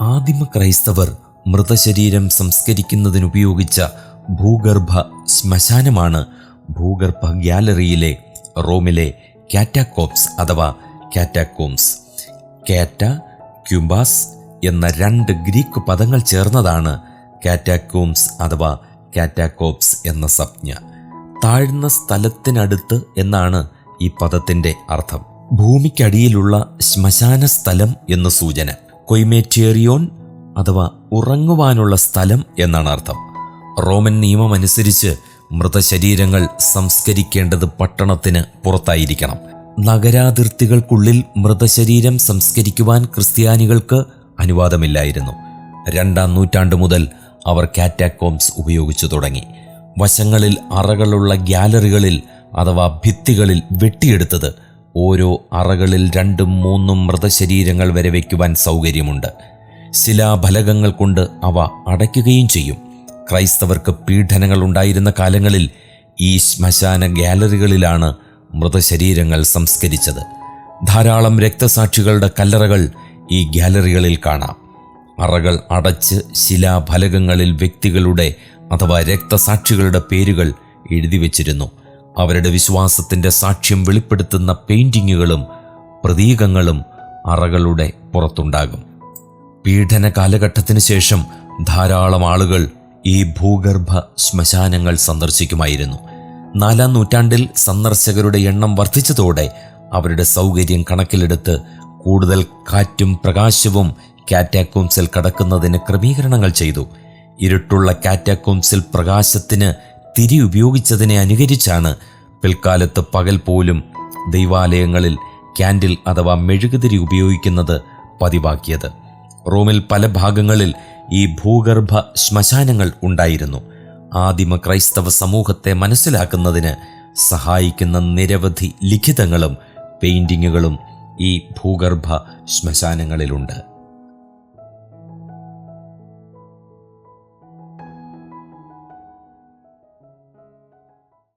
ആദിമ ക്രൈസ്തവർ മൃതശരീരം സംസ്കരിക്കുന്നതിനുപയോഗിച്ച ഭൂഗർഭ ശ്മശാനമാണ് ഭൂഗർഭ ഗ്യാലറിയിലെ റോമിലെ കാറ്റാക്കോപ്സ് അഥവാ കാറ്റാക്കോംസ് കാറ്റ ക്യുംബാസ് എന്ന രണ്ട് ഗ്രീക്ക് പദങ്ങൾ ചേർന്നതാണ് കാറ്റാക്കോംസ് അഥവാ കാറ്റാക്കോപ്സ് എന്ന സംജ്ഞ. താഴ്ന്ന സ്ഥലത്തിനടുത്ത് എന്നാണ് ഈ പദത്തിന്റെ അർത്ഥം. ഭൂമിക്കടിയിലുള്ള ശ്മശാന സ്ഥലം എന്ന് സൂചന. കൊയ്മേറ്റേറിയോൺ അഥവാ ഉറങ്ങുവാനുള്ള സ്ഥലം എന്നാണ് അർത്ഥം. റോമൻ നിയമമനുസരിച്ച് മൃതശരീരങ്ങൾ സംസ്കരിക്കേണ്ടത് പട്ടണത്തിന് പുറത്തായിരിക്കണം. നഗരാതിർത്തികൾക്കുള്ളിൽ മൃതശരീരം സംസ്കരിക്കുവാൻ ക്രിസ്ത്യാനികൾക്ക് അനുവാദമില്ലായിരുന്നു. രണ്ടാം നൂറ്റാണ്ട് മുതൽ അവർ കാറ്റാക്കോംസ് ഉപയോഗിച്ചു തുടങ്ങി. വശങ്ങളിൽ അറകളുള്ള ഗ്യാലറികളിൽ അഥവാ ഭിത്തികളിൽ വെട്ടിയെടുത്തത് ഓരോ അറകളിൽ രണ്ടും മൂന്നും മൃതശരീരങ്ങൾ വരെ വയ്ക്കുവാൻ സൗകര്യമുണ്ട്. ശിലാഫലകങ്ങൾ കൊണ്ട് അവ അടയ്ക്കുകയും ചെയ്യും. ക്രൈസ്തവർക്ക് പീഡനങ്ങൾ ഉണ്ടായിരുന്ന കാലങ്ങളിൽ ഈ ശ്മശാന ഗാലറികളിലാണ് മൃതശരീരങ്ങൾ സംസ്കരിച്ചത്. ധാരാളം രക്തസാക്ഷികളുടെ കല്ലറകൾ ഈ ഗാലറികളിൽ കാണാം. അറകൾ അടച്ച് ശിലാഫലകങ്ങളിൽ വ്യക്തികളുടെ അഥവാ രക്തസാക്ഷികളുടെ പേരുകൾ എഴുതി വച്ചിരുന്നു. അവരുടെ വിശ്വാസത്തിന്റെ സാക്ഷ്യം വെളിപ്പെടുത്തുന്ന പെയിന്റിങ്ങുകളും പ്രതീകങ്ങളും അറകളുടെ പുറത്തുണ്ടാകും. പീഡന കാലഘട്ടത്തിന് ശേഷം ധാരാളം ആളുകൾ ഈ ഭൂഗർഭ ശ്മശാനങ്ങൾ സന്ദർശിക്കുമായിരുന്നു. നാലാം നൂറ്റാണ്ടിൽ സന്ദർശകരുടെ എണ്ണം വർദ്ധിച്ചതോടെ അവരുടെ സൗകര്യം കണക്കിലെടുത്ത് കൂടുതൽ കാറ്റും പ്രകാശവും കാറ്റാക്കോംസിൽ കടക്കുന്നതിന് ക്രമീകരണങ്ങൾ ചെയ്തു. ഇരുട്ടുള്ള കാറ്റാക്കോംസിൽ പ്രകാശത്തിന് തിരി ഉപയോഗിച്ചതിനെ അനുകരിച്ചാണ് പിൽക്കാലത്ത് പകൽ പോലും ദൈവാലയങ്ങളിൽ ക്യാൻഡിൽ അഥവാ മെഴുകുതിരി ഉപയോഗിക്കുന്നത് പതിവാക്കിയത്. റോമിൽ പല ഭാഗങ്ങളിൽ ഈ ഭൂഗർഭ ശ്മശാനങ്ങൾ ഉണ്ടായിരുന്നു. ആദിമ ക്രൈസ്തവ സമൂഹത്തെ മനസ്സിലാക്കുന്നതിന് സഹായിക്കുന്ന നിരവധി ലിഖിതങ്ങളും പെയിന്റിങ്ങുകളും ഈ ഭൂഗർഭ ശ്മശാനങ്ങളിലുണ്ട്.